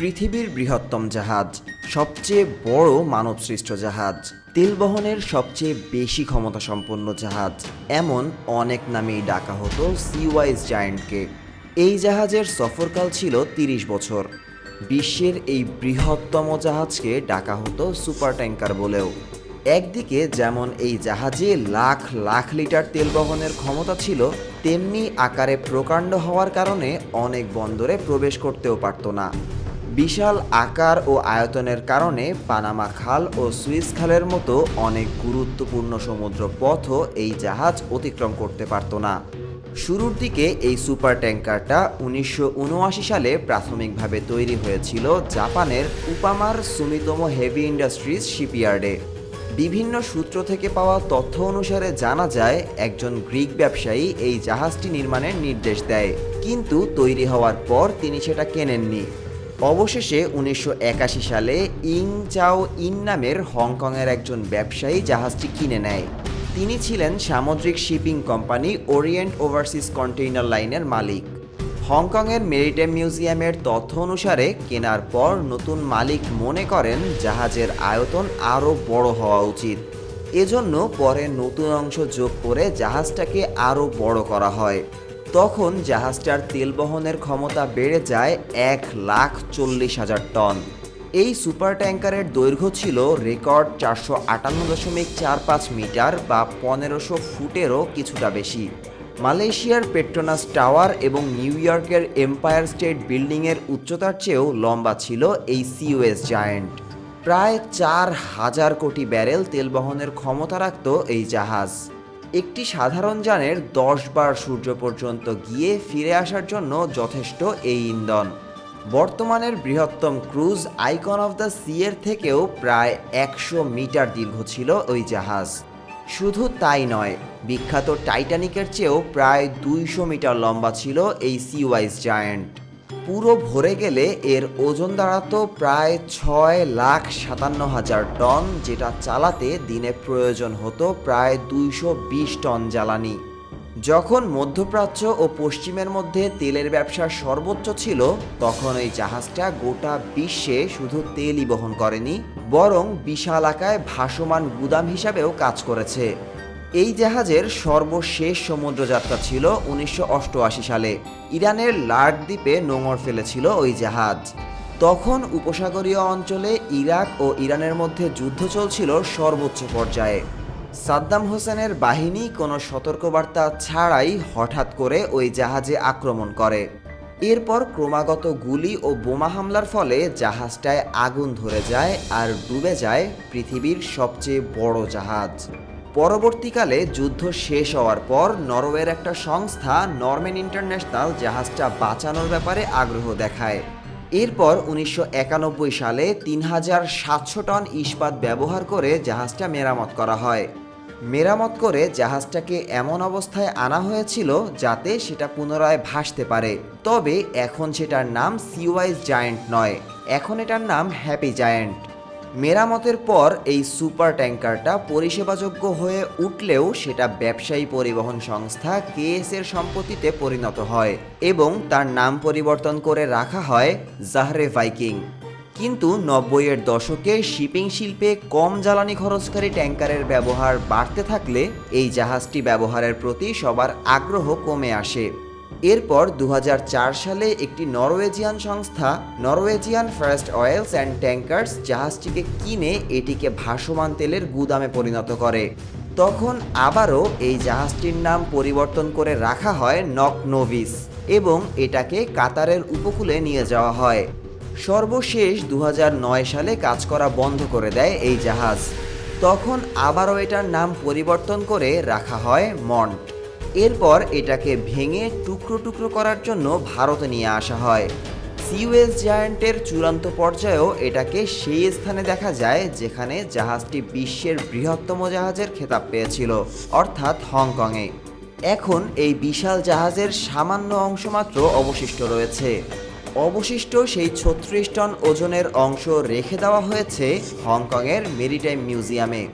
পৃথিবীর বৃহত্তম জাহাজ, সবচেয়ে বড় মানবসৃষ্ট জাহাজ। তেল বহনের সবচেয়ে বেশি ক্ষমতা সম্পন্ন জাহাজ, এমন অনেক নামেই ডাকা হতো সিওয়াইজ জায়ান্টকে এই জাহাজের সফরকাল ছিল তিরিশ বছর। বিশ্বের এই বৃহত্তম জাহাজকে ডাকা হতো সুপার ট্যাঙ্কার বলেও। একদিকে যেমন এই জাহাজে লাখ লাখ লিটার তেল বহনের ক্ষমতা ছিল, তেমনি আকারে প্রকাণ্ড হওয়ার কারণে অনেক বন্দরে প্রবেশ করতেও পারত না। বিশাল আকার ও আয়তনের কারণে পানামা খাল ও সুইস খালের মতো অনেক গুরুত্বপূর্ণ সমুদ্র পথও এই জাহাজ অতিক্রম করতে পারত না। শুরুর দিকে এই সুপার ট্যাঙ্কারটা উনিশশো উনআশি সালে প্রাথমিকভাবে তৈরি হয়েছিল জাপানের উপামার সুমিতম হেভি ইন্ডাস্ট্রিজ শিপইয়ার্ডে। বিভিন্ন সূত্র থেকে পাওয়া তথ্য অনুসারে জানা যায়, একজন গ্রিক ব্যবসায়ী এই জাহাজটি নির্মাণের নির্দেশ দেয়, কিন্তু তৈরি হওয়ার পর তিনি সেটা কেনেননি। অবশেষে উনিশশো একাশি সালে ইং চাও ইন নামের হংকংয়ের একজন ব্যবসায়ী জাহাজটি কিনে নেয়। তিনি ছিলেন সামুদ্রিক shipping company Orient Overseas Container লাইনের মালিক। হংকংয়ের মেরিটাইম মিউজিয়ামের তথ্য অনুসারে কেনার পর নতুন মালিক মনে করেন জাহাজের আয়তন আরও বড় হওয়া উচিত। এজন্য পরে নতুন অংশ যোগ করে জাহাজটাকে আরও বড় করা হয়। তখন জাহাজটার তেল বহনের ক্ষমতা বেড়ে যায় এক লাখ চল্লিশ হাজার টন। এই সুপার ট্যাঙ্কারের দৈর্ঘ্য ছিল রেকর্ড চারশো আটান্ন দশমিক চার পাঁচ মিটার বা পনেরোশো ফুটেরও কিছুটা বেশি। মালয়েশিয়ার পেট্রোনাস টাওয়ার এবং নিউ ইয়র্কের এম্পায়ার স্টেট বিল্ডিংয়ের উচ্চতার চেয়েও লম্বা ছিল এই সিওএস জায়ান্ট। প্রায় চার হাজার কোটি ব্যারেল তেল বহনের ক্ষমতা রাখত এই জাহাজ। একটি সাধারণ যানের দশ বার সূর্য পর্যন্ত গিয়ে ফিরে আসার জন্য যথেষ্ট এই ইন্ধন। বর্তমানের বৃহত্তম ক্রুজ আইকন অফ দ্য সিয়ের থেকেও প্রায় একশো মিটার দীর্ঘ ছিল ওই জাহাজ। শুধু তাই নয়, বিখ্যাত টাইটানিকের চেয়েও প্রায় দুইশো মিটার লম্বা ছিল এই সি সিওয়াইজ জায়ান্ট। পুরো ভরে গেলে এর ওজন দাঁড়াতো প্রায় ছয় লাখ সাতান্ন হাজার টন, যেটা চালাতে দিনে প্রয়োজন হতো প্রায় দুইশো বিশ টন জ্বালানি। যখন মধ্যপ্রাচ্য ও পশ্চিমের মধ্যে তেলের ব্যবসা সর্বোচ্চ ছিল, তখন এই জাহাজটা গোটা বিশ্বে শুধু তেলই বহন করেনি, বরং বিশাল আকায় ভাসমান গুদাম হিসাবেও কাজ করেছে। এই জাহাজের সর্বশেষ সমুদ্রযাত্রা ছিল উনিশশো অষ্টআশি সালে। ইরানের লার্ক দ্বীপে নোঙর ফেলেছিল ওই জাহাজ। তখন উপসাগরীয় অঞ্চলে ইরাক ও ইরানের মধ্যে যুদ্ধ চলছিল সর্বোচ্চ পর্যায়ে। সাদ্দাম হোসেনের বাহিনী কোনো সতর্কবার্তা ছাড়াই হঠাৎ করে ওই জাহাজে আক্রমণ করে। এরপর ক্রমাগত গুলি ও বোমা হামলার ফলে জাহাজটায় আগুন ধরে যায় আর ডুবে যায় পৃথিবীর সবচেয়ে বড় জাহাজ। পরবর্তীকালে যুদ্ধ শেষ হওয়ার পর নরওয়ের একটা সংস্থা, নরম্যান ইন্টারন্যাশনাল, জাহাজটা বাঁচানোর ব্যাপারে আগ্রহ দেখায়। এরপর উনিশশো একানব্বই সালে তিন হাজার সাতশো টন ইস্পাত ব্যবহার করে জাহাজটা মেরামত করা হয়। মেরামত করে জাহাজটাকে এমন অবস্থায় আনা হয়েছিল যাতে সেটা পুনরায় ভাসতে পারে। তবে এখন সেটার নাম সিওয়াইজ জায়েন্ট নয়। এখন এটার নাম হ্যাপি জায়ান্ট। মেরামতের পর এই সুপার ট্যাঙ্কারটা পরিষেবাযোগ্য হয়ে উঠলেও সেটা ব্যবসায়ী পরিবহন সংস্থা কেএস এর সম্পত্তিতে পরিণত হয় এবং তার নাম পরিবর্তন করে রাখা হয় জাহরে ভাইকিং। কিন্তু নব্বইয়ের দশকে শিপিং শিল্পে কম জ্বালানি খরচকারী ট্যাঙ্কারের ব্যবহার বাড়তে থাকলে এই জাহাজটি ব্যবহারের প্রতি সবার আগ্রহ কমে আসে। এরপর দু হাজার চার সালে একটি নরওয়েজিয়ান সংস্থা, Norwegian First Olsen and Tankers জাহাজটিকে কিনে এটিকে ভাসমান তেলের গুদামে পরিণত করে। তখন আবারও এই জাহাজটির নাম পরিবর্তন করে রাখা হয় নক নোভিস এবং এটাকে কাতারের উপকূলে নিয়ে যাওয়া হয়। সর্বশেষ দু হাজার নয় সালে কাজ করা বন্ধ করে দেয় এই জাহাজ। তখন আবারও এটার নাম পরিবর্তন করে রাখা হয় মন্ট। এরপর এটাকে ভেঙে টুকরো টুকরো করার জন্য ভারতে নিয়ে আসা হয়। সিউএস জায়ান্টের চূড়ান্ত পর্যায়েও এটাকে সেই স্থানে দেখা যায় যেখানে জাহাজটি বিশ্বের বৃহত্তম জাহাজের খেতাব পেয়েছিল, অর্থাৎ হংকংয়ে। এখন এই বিশাল জাহাজের সামান্য অংশ মাত্র অবশিষ্ট রয়েছে। অবশিষ্ট সেই ছত্রিশ টন ওজনের অংশ রেখে দেওয়া হয়েছে হংকংয়ের মেরিটাইম মিউজিয়ামে।